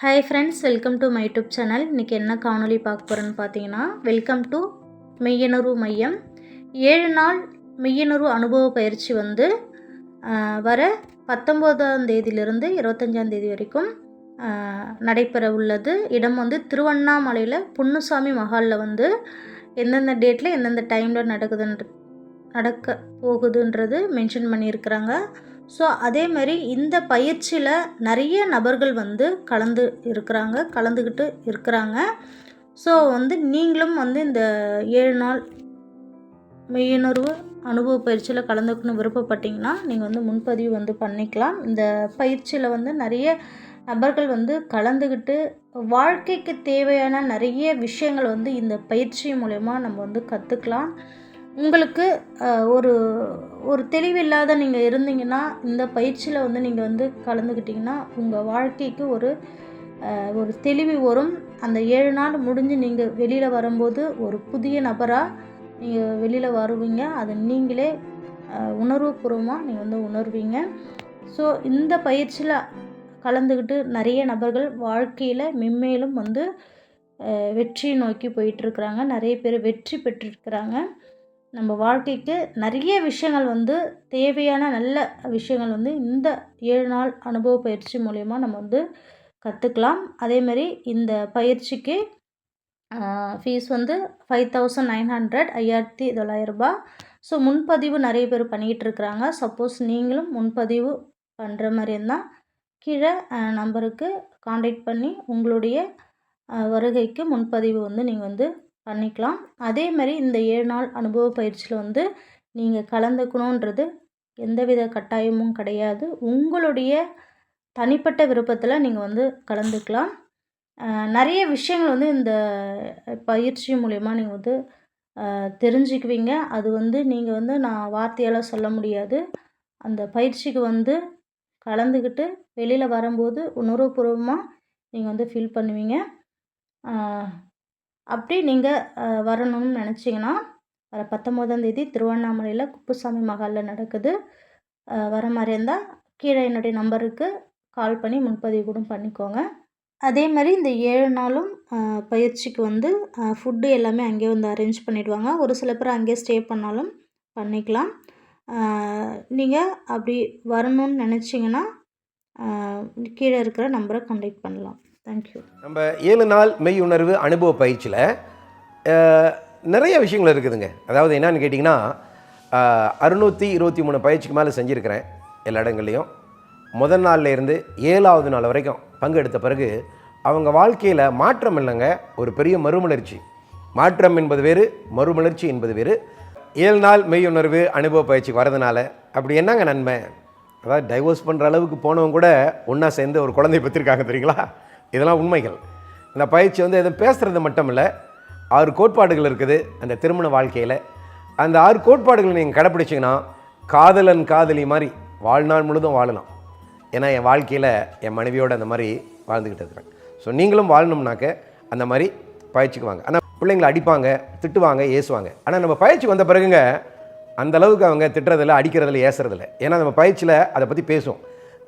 Hi friends welcome to my YouTube channel இன்றைக்கி என்ன காணொளி பார்க்க போகிறேன்னு பார்த்தீங்கன்னா வெல்கம் டு மெய்யனரு மையம். ஏழு நாள் மெய்யனரு அனுபவ பயிற்சி வந்து வர பத்தொம்போதாம் தேதியிலிருந்து இருபத்தஞ்சாம் தேதி வரைக்கும் நடைபெற உள்ளது. இடம் வந்து திருவண்ணாமலையில் புன்னுசாமி மஹாலில் வந்து எந்தெந்த டேட்டில் எந்தெந்த டைமில் நடக்குதுன்ற நடக்க போகுதுன்றது மென்ஷன் பண்ணியிருக்கிறாங்க. ஸோ அதே மாதிரி இந்த பயிற்சியில் நிறைய நபர்கள் வந்து கலந்து இருக்கிறாங்க கலந்துக்கிட்டு இருக்கிறாங்க. ஸோ வந்து நீங்களும் வந்து இந்த ஏழு நாள் மெய்யுணர்வு அனுபவ பயிற்சியில் கலந்துக்கணும் விருப்பப்பட்டீங்கன்னா நீங்கள் வந்து முன்பதிவு வந்து பண்ணிக்கலாம். இந்த பயிற்சியில் வந்து நிறைய நபர்கள் வந்து கலந்துக்கிட்டு வாழ்க்கைக்கு தேவையான நிறைய விஷயங்கள் வந்து இந்த பயிற்சி மூலயமா நம்ம வந்து கற்றுக்கலாம் உங்களுக்கு ஒரு ஒரு தெளிவில்லாத நீங்கள் இருந்தீங்கன்னா இந்த பயிற்சியில் வந்து நீங்கள் வந்து கலந்துக்கிட்டிங்கன்னா உங்கள் வாழ்க்கைக்கு ஒரு ஒரு தெளிவு வரும். அந்த ஏழு நாள் முடிஞ்சு நீங்கள் வெளியில் வரும்போது ஒரு புதிய நபராக நீங்கள் வெளியில் வருவீங்க. அதை நீங்களே உணர்வுபூர்வமாக நீங்கள் வந்து உணர்வீங்க. ஸோ இந்த பயிற்சியில் கலந்துக்கிட்டு நிறைய நபர்கள் வாழ்க்கையில் மென்மேலும் வந்து வெற்றியை நோக்கி போயிட்டுருக்குறாங்க நிறைய பேர் வெற்றி பெற்றிருக்கிறாங்க. நம்ம வாழ்க்கைக்கு நிறைய விஷயங்கள் வந்து தேவையான நல்ல விஷயங்கள் வந்து இந்த ஏழு நாள் அனுபவ பயிற்சி மூலயமா நம்ம வந்து கற்றுக்கலாம் அதேமாரி இந்த பயிற்சிக்கு ஃபீஸ் வந்து ஃபைவ் தௌசண்ட் நைன் ஹண்ட்ரட் ஐயாயிரத்தி தொள்ளாயிரரூபா ஸோ முன்பதிவு நிறைய பேர் பண்ணிக்கிட்டு இருக்கிறாங்க. சப்போஸ் நீங்களும் முன்பதிவு பண்ணுற மாதிரி இருந்தால் கீழே நம்பருக்கு காண்டாக்ட் பண்ணி உங்களுடைய வருகைக்கு முன்பதிவு வந்து நீங்கள் வந்து பண்ணிக்கலாம். அதே மாதிரி இந்த ஏழு நாள் அனுபவ பயிற்சியில் வந்து நீங்கள் கலந்துக்கணுன்றது எந்தவித கட்டாயமும் கிடையாது. உங்களுடைய தனிப்பட்ட விருப்பத்தில் நீங்கள் வந்து கலந்துக்கலாம். நிறைய விஷயங்கள் வந்து இந்த பயிற்சி மூலயமா நீங்கள் வந்து தெரிஞ்சுக்குவீங்க. அது வந்து நீங்கள் வந்து நான் வார்த்தையால் சொல்ல முடியாது. அந்த பயிற்சிக்கு வந்து கலந்துக்கிட்டு வெளியில் வரும்போது உணர்வுபூர்வமாக நீங்கள் வந்து ஃபீல் பண்ணுவீங்க. அப்படி நீங்கள் வரணும்னு நினச்சிங்கன்னா வர பத்தொம்போதாம் தேதி திருவண்ணாமலையில் குப்புசாமி மகாலில் நடக்குது. வர மாதிரி இருந்தால் கீழே என்னுடைய நம்பருக்கு கால் பண்ணி முன்பதிவு கூட பண்ணிக்கோங்க. அதே மாதிரி இந்த ஏழு நாளும் பயிற்சிக்கு வந்து ஃபுட்டு எல்லாமே அங்கேயே வந்து அரேஞ்ச் பண்ணிவிடுவாங்க ஒரு சில பேர் அங்கேயே ஸ்டே பண்ணாலும் பண்ணிக்கலாம். நீங்கள் அப்படி வரணும்னு நினச்சிங்கன்னா கீழே இருக்கிற நம்பரை கான்டாக்ட் பண்ணலாம். தேங்க்யூ நம்ம ஏழு நாள் மெய் உணர்வு அனுபவ பயிற்சியில் நிறைய விஷயங்கள் இருக்குதுங்க. அதாவது என்னன்னு கேட்டிங்கன்னா அறுநூற்றி இருபத்தி மூணு பயிற்சிக்கு மேலே செஞ்சுருக்கிறேன் எல்லா இடங்கள்லையும். முதல் நாள்லேருந்து ஏழாவது நாள் வரைக்கும் பங்கெடுத்த பிறகு அவங்க வாழ்க்கையில் மாற்றம் இல்லைங்க. ஒரு பெரிய மறுமலர்ச்சி. மாற்றம் என்பது வேறு மறுமலர்ச்சி என்பது வேறு. ஏழு நாள் மெய்யுணர்வு அனுபவ பயிற்சிக்கு வரதுனால அப்படி என்னங்க நன்மை? அதாவது டைவோர்ஸ் பண்ணுற அளவுக்கு போனவங்க கூட ஒன்றா சேர்ந்து ஒரு குழந்தை பெற்றிருக்காங்க தெரியுங்களா? இதெல்லாம் உண்மைகள். இந்த பயிற்சி வந்து எதுவும் பேசுகிறது மட்டும் இல்லை ஆறு கோட்பாடுகள் இருக்குது அந்த திருமண வாழ்க்கையில். அந்த ஆறு கோட்பாடுகளை நீங்கள் கடைப்பிடிச்சிங்கன்னா காதலன் காதலி மாதிரி வாழ்நாள் முழுதும் வாழலாம். ஏன்னா என் வாழ்க்கையில் என் மனைவியோடு அந்த மாதிரி வாழ்ந்துக்கிட்டு இருக்கிறேன். ஸோ நீங்களும் வாழணும்னாக்க அந்த மாதிரி பயிற்சிக்கு வாங்க. ஆனால் பிள்ளைங்களை அடிப்பாங்க திட்டுவாங்க ஏசுவாங்க. ஆனால் நம்ம பயிற்சிக்கு வந்த பிறகுங்க அந்த அளவுக்கு அவங்க திட்டுறதில்ல அடிக்கிறதில்ல ஏசுறதில்ல. ஏன்னா நம்ம பயிற்சியில் அதை பற்றி பேசுவோம்.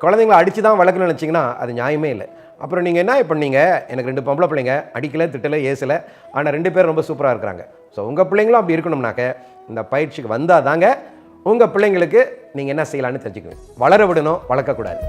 குழந்தைங்கள அடித்து தான் வளர்க்கணும்னு நினச்சிங்கன்னா அது நியாயமே இல்லை. அப்புறம் நீங்கள் என்ன பண்ணீங்க எனக்கு ரெண்டு பொம்பளை பிள்ளைங்க அடிக்கலை திட்டலை ஏசலை ஆனால் ரெண்டு பேரும் ரொம்ப சூப்பராக இருக்கிறாங்க. ஸோ உங்கள் பிள்ளைங்களும் அப்படி இருக்கணும்னாக்க இந்த பயிற்சிக்கு வந்தால் தாங்க உங்கள் பிள்ளைங்களுக்கு நீங்கள் என்ன செய்யலான்னு தெரிஞ்சுக்குவீங்க வளர விடணும் வளர்க்கக்கூடாது.